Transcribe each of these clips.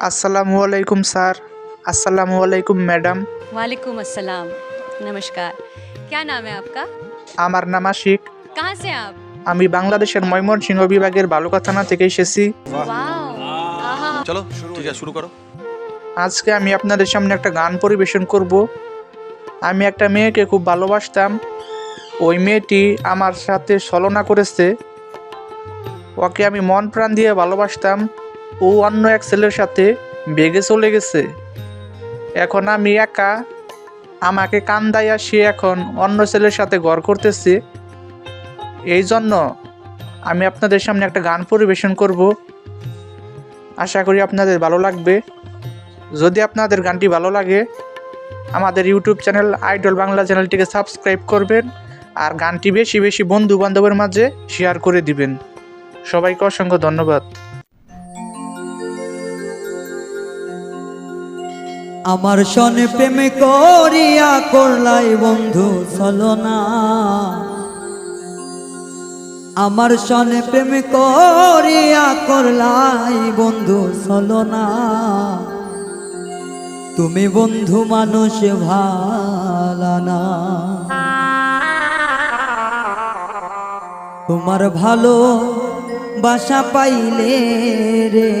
আসসালামু আলাইকুম স্যার আসসালামু আলাইকুম ম্যাডাম वालेकुम अस्सलाम नमस्कार क्या नाम है आपका আমার নাম আশিক कहाँ से हैं आप আমি বাংলাদেশের ময়মনসিংহ বিভাগের বালুকা থানা থেকে এসেছি वाओ आहा চলো ঠিক আছে শুরু করো আজকে আমি আপনাদের সামনে একটা গান পরিবেশন করব আমি একটা মেয়েকে খুব ভালোবাসতাম ওই মেয়েটি আমার সাথে ছলনা করেছে ওকে আমি মন প্রাণ দিয়ে ভালোবাসতাম ও অন্য এক ছেলের সাথে বেগে চলে গেছে। এখন আমি একা। আমাকে কান্দাইয়া সে এখন অন্য ছেলের সাথে ঘর করতেছে। এই জন্য আমি আপনাদের সামনে একটা গান পরিবেশন করব। আশা করি আপনাদের ভালো লাগবে। যদি আপনাদের গানটি ভালো লাগে, আমাদের ইউটিউব চ্যানেল আইডল বাংলা চ্যানেলটিকে সাবস্ক্রাইব করবেন আর গানটি বেশি বেশি বন্ধু বান্ধবের মাঝে শেয়ার করে দিবেন। সবাইকে অসংখ্য ধন্যবাদ। আমার সনে প্রেম করিয়া করলাই বন্ধু ছলনা আমার সনে প্রেম করিয়া করলাই বন্ধু ছলনা তুমি বন্ধু মানুষ ভালানা তোমার ভালো বাসা পাইলে রে।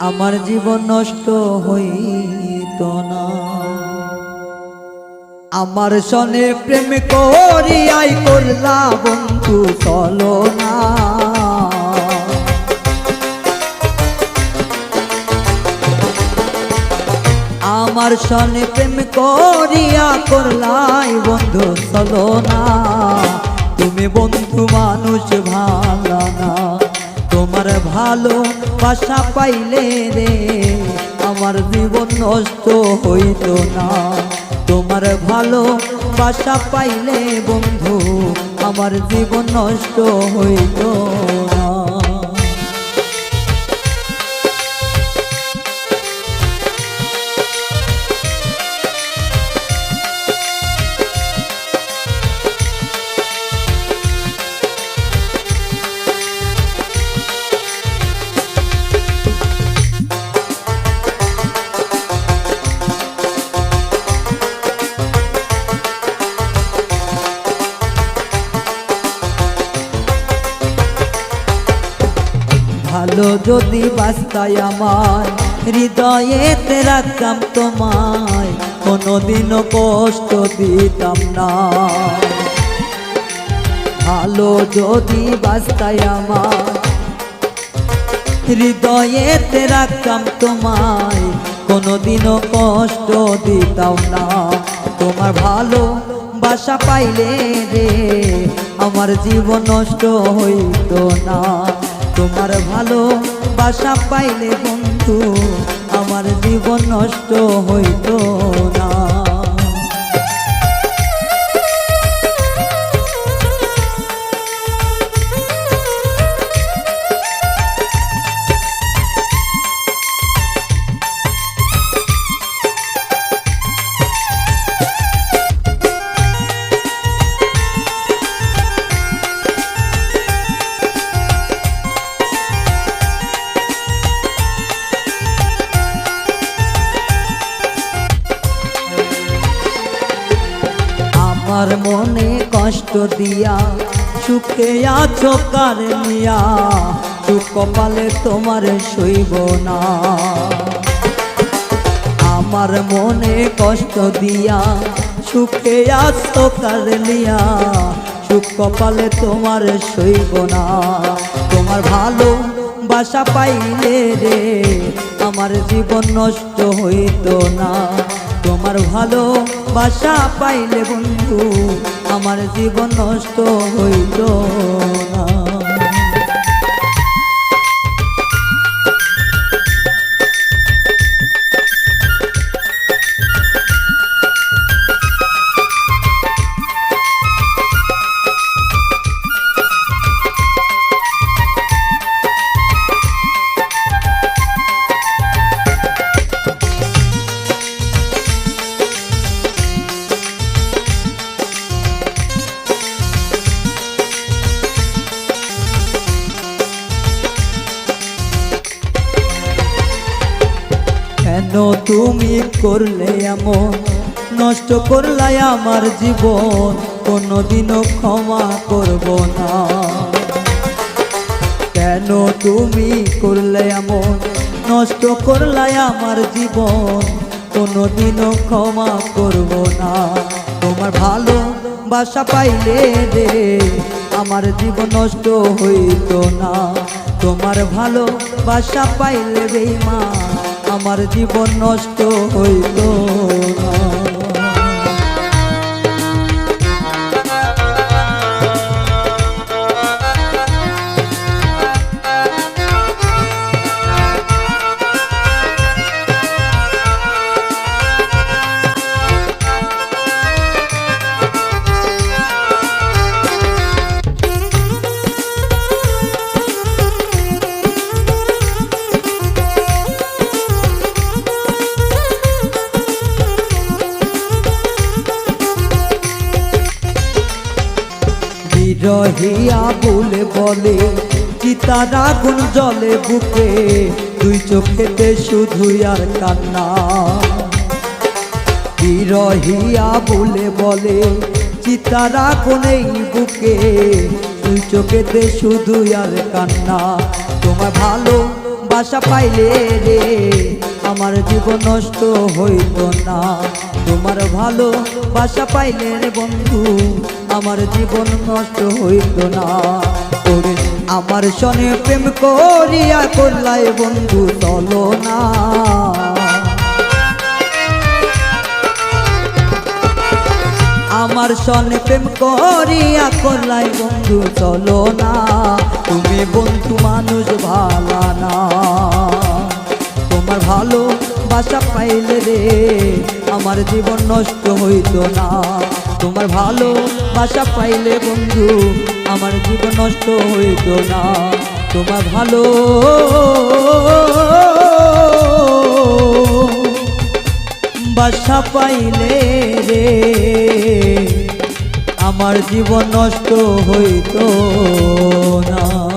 আমার জীবন নষ্ট হইত না। আমার সনে প্রেম করিয়াই করলা বন্ধু চলো না আমার সনে প্রেম করিয়া করলাই বন্ধু চলো না তুমি বন্ধু মানুষ ভালো না, তোমার ভালো বাসা পাইলে রে, আমার জীবন নষ্ট হইত না। তোমার ভালো বাসা পাইলে বন্ধু, আমার জীবন নষ্ট হইত ভালো যদি বাস্তায় আমার হৃদয়েতে রাখতাম তোমায়, কোনোদিনও কষ্ট দিতাম না। ভালো যদি বাস্তায় আমার হৃদয়েতে রাখতাম তোমায়, কোনোদিনও কষ্ট দিতাম না। তোমার ভালো বাসা পাইলে রে, আমার জীবন নষ্ট হইত না। তোমার ভালো বাসা পাইলে বন্ধু আমার জীবন নষ্ট হইত। আমার মনে কষ্ট দিয়া, সুখে আছো কার নিয়া সুখ কপালে তোমার সইব না। আমার মনে কষ্ট দিয়া, সুখে আছো কার নিয়া সুখ কপালে তোমার সইব না। তোমার ভালো বাসা পাইলে রে, আমার জীবন নষ্ট হইত না। তোমার ভালো বাসা পাইলে বন্ধু আমার জীবন নষ্ট হইত কেন তুমি করলে এমন? নষ্ট করলাই আমার জীবন, কোনোদিনও ক্ষমা করব না। কেন তুমি করলে এমন? নষ্ট করলাই আমার জীবন, কোনোদিনও ক্ষমা করব না। তোমার ভালো বাসা পাইলে রে, আমার জীবন নষ্ট হইতো না। তোমার ভালো বাসা পাইলে রে মা আমার জীবন নষ্ট হইতো না বিরহিয়া বলে বলে চিতার আগুন জলে বুকে, দুই চোখেতে শুধু আর কান্না। বিরহিয়া বলে বলে চিতার আগুন এই বুকে, দুই চোখেতে শুধু আর কান্না। তোমার ভালো বাসা পাইলে রে আমার জীবন নষ্ট হইত না। তোমার ভালো বাসা পাইলে বন্ধু, আমার জীবন নষ্ট হইত না। ওরে আমার সনে প্রেম করিয়া করলাই বন্ধু, চলো না। আমার সনে প্রেম করিয়া করলাই বন্ধু, চলো না। তুমি বন্ধু মানুষ, ভালা না। তোমার ভালো বাসা পাইলে রে, আমার জীবন নষ্ট হইত না। তোমার ভালো বাসা পাইলে বন্ধু, আমার জীবন নষ্ট হইত না। তোমার ভালো বাসা পাইলে রে, আমার জীবন নষ্ট হইতো না।